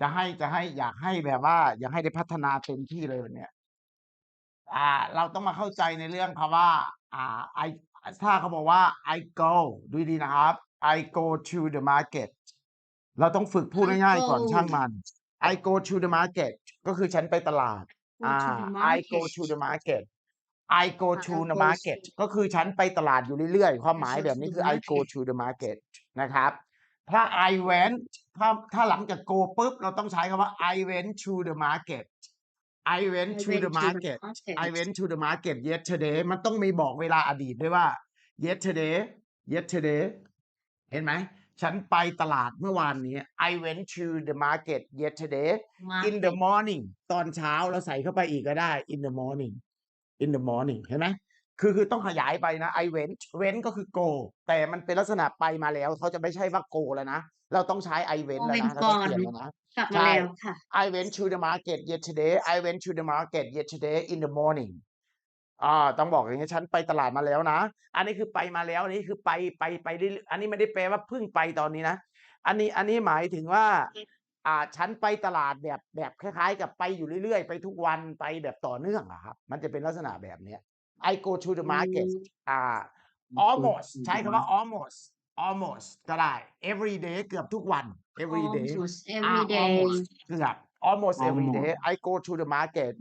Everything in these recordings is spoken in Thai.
จะให้จะให้อยากให้แบบว่า อยากให้ได้พัฒนาเต็มที่เลยวันเนี้ยอ่า เราต้องมาเข้าใจในเรื่องคำว่า อ่า I ถ้าเขาบอกว่า I go ดูดีนะครับ I go to the market เราต้องฝึกพูด I ง่ายๆก่อน go ช่างมัน I go to the market ก็คือฉันไปตลาด Go อ่า to the I go market to the market I go อ่า to I the go market to ก็คือฉันไปตลาดอยู่เรื่อยๆ ความหมาย I go แบบนี้ to คือ the I go market to the market นะครับ ถ้า I went ถ้าถ้าหลังจาก go ปุ๊บ เราต้องใช้คำว่า I went to the market I went I to went the to the market market I went to the market yesterday มันต้องมีบอกเวลาอดีตด้วยว่า yesterday yesterday เห็นไหม ฉันไปตลาดเมื่อวานนี้ I went to the market yesterday in the market morning ตอนเช้าเราใส่เข้าไปอีกก็ได้ in the morning in the morning เห็นไหม คือคือต้องขยายไปนะ I went went ก็คือ go แต่มันเป็นลักษณะไปมาแล้วเขาจะไม่ใช่ว่า go แล้วนะ เราต้องใช้ I went แล้วนะ went เราต้องเปลี่ยนก่อนแล้วนะกลับมาใช่แล้วค่ะ I went to the market yesterday I went to the market yesterday in the morning อ่าต้องบอกอย่างนี้ฉันไปตลาดมาแล้วนะ อันนี้คือไปมาแล้วอันนี้คือไปไปไปเรื่อยๆอันนี้ไม่ได้แปลว่าเพิ่งไปตอนนี้นะ อันนี้อันนี้หมายถึงว่า อ่าฉันไปตลาดแบบแบบคล้ายๆ กับไปอยู่เรื่อยๆ ไปทุกวันไปแบบต่อเนื่องอะครับ มันจะเป็นลักษณะแบบเนี้ย I go to the market อ่า almost ใช้คำว่า almost almost ก็ได้ every day เกือบทุกวัน every day almost อ่า every day almost เกือบ almost every day Almost I go to the market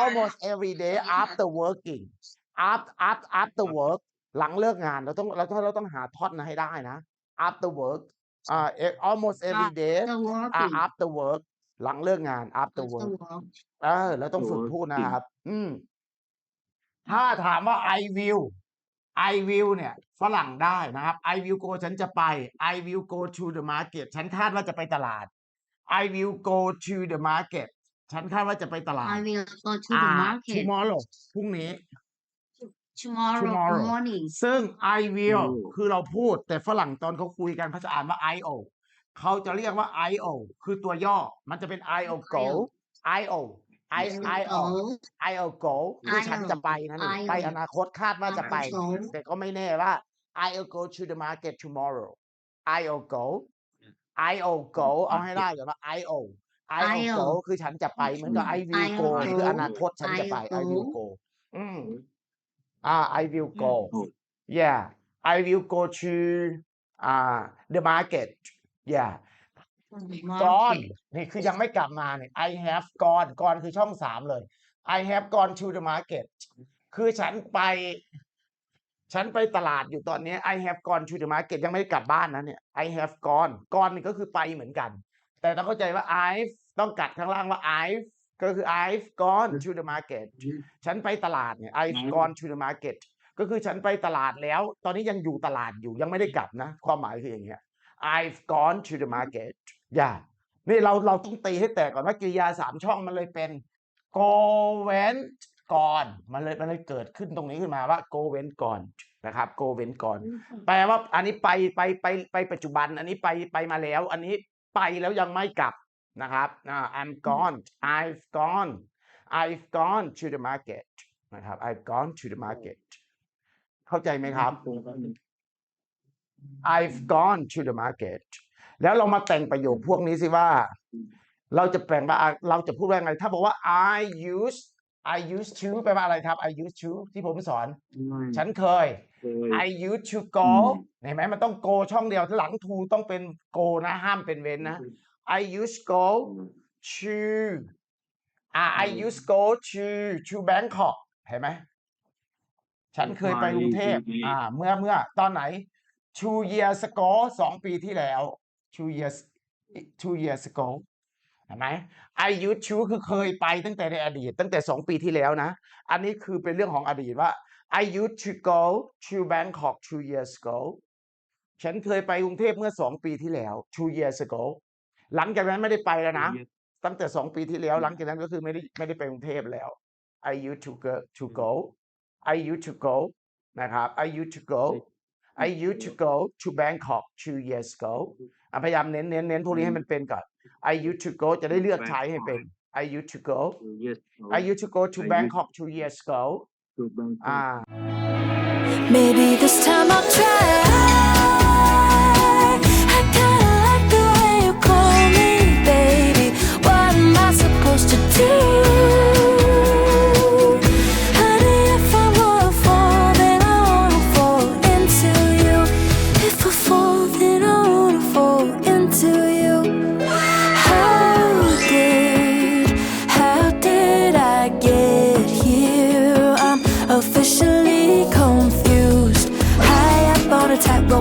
almost every day after working after after after work หลังเลิกงานเราต้องเราต้องเราต้องหาท่อนนะให้ได้นะ after work อ่า e- almost every day after อ่า working after work หลังเลิกงาน after after work work เออเราต้องฝึก Working พูดนะครับ อืม ถ้าถามว่า I will I will เนี่ยฝรั่งได้นะครับ I will go ฉันจะไป I will go to the market ฉันคาดว่าจะไปตลาด I will go to the market ฉันคาดว่าจะไปตลาด I will go to อ่า the market tomorrow พรุ่งนี้ tomorrow tomorrow morning ซึ่ง I will อืมคือเราพูด แต่ฝรั่งตอนเขาคุยกันเขาจะอ่านว่า I o เขาจะเรียกว่า I o คือตัวย่อ มันจะเป็น I o go I o I I o I o go คือฉัน I'll จะไปนั่นเอง I'll ไปอนาคตคาดว่าจะไป I'll go แต่ก็ไม่แน่ว่า I'll go to the market tomorrow I'll go I'll go เอาให้ได้ก่อนว่า I'll I'll I'll go คือฉันจะไปเหมือนกับ I will go I'll คือ go อนาคตฉันจะไป I I'll will go go อืมอ่า I will go Oh, Yeah, I will go to uh the market. Yeah, gone นี่คือยังไม่กลับมาเนี่ย I have gone gone คือช่องสามเลย I have gone to the market คือฉันไป ฉันไปตลาดอยู่ตอนนี้ I have gone to the market ยังไม่ได้กลับบ้านนะเนี่ย I have gone gone นี่ก็คือไปเหมือนกัน แต่ต้องเข้าใจว่า I've ต้องกัดข้างล่างว่า I've ก็คือ I've gone to the market ฉันไปตลาดเนี่ย I've I've- gone to the market ก็คือฉันไปตลาดแล้ว ตอนนี้ยังอยู่ตลาดอยู่ยังไม่ได้กลับนะ ความหมายคืออย่างเงี้ย I've gone to the market อ ย่านี่เราเราต้องตีให้แตกก่อนว่ากริยาสามช่องมันเลยเป็น go went ก่อน มันเลยมันเลยเกิดขึ้นตรงนี้ขึ้นมาว่า go went ก่อนนะครับ go went ก่อน แปลว่าอันนี้ไปไปไปไปปัจจุบัน อันนี้ไปไปมาแล้ว อันนี้ไปแล้วยังไม่กลับนะครับอ่า I'm gone I've gone I've gone to the market นะครับ I've gone to the market เข้าใจไหมครับ I've gone to the market แล้วเรามาแต่งประโยคพวกนี้สิว่า เราจะแปลงว่าเราจะพูดว่าไง ถ้าบอกว่า I used I used to แปลว่าอะไรครับ I used to ที่ผมสอน ฉันเคย I used to go เห็นไหมมันต้อง go ช่องเดียวหลัง to ต้องเป็น go นะ ห้ามเป็นเว้นนะ I used go to อ่า I used go to to Bangkok เห็นไหมฉันเคยไปกรุงเทพไปอ่า เมื่อเมื่อตอนไหน two years ago สองปีที่แล้ว two years two years ago เห็นไหม I used to คือเคยไปตั้งแต่ในอดีต ตั้งแต่สองปีที่แล้วนะ อันนี้คือเป็นเรื่องของอดีตว่า I used to go to Bangkok two years ago ฉันเคยไปกรุงเทพเมื่อสองปีที่แล้ว two years ago หลังจากนั้นไม่ได้ไปแล้วนะ ตั้งแต่สองปีที่แล้ว หลังจากนั้นก็คือไม่ได้ไม่ได้ไปกรุงเทพแล้ว I used to go to go I used to go นะครับ I used to go I used to go to Bangkok two years ago อ่ะพยายามเน้นเน้นเน้นพวกนี้ให้มันเป็นก่อน I used to go จะได้เลือกใช้ให้เป็น I used to go Yes. I used to go to I used- Bangkok two years ago อ่า Maybe this time I'll try.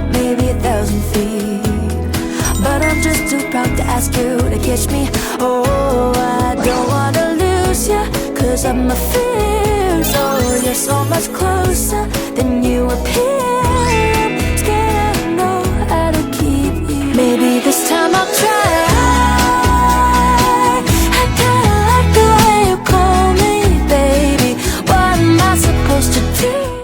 Me a thousand feet. But I'm just too proud to ask you to catch me. Oh, I don't wanna lose you, cause of my fears.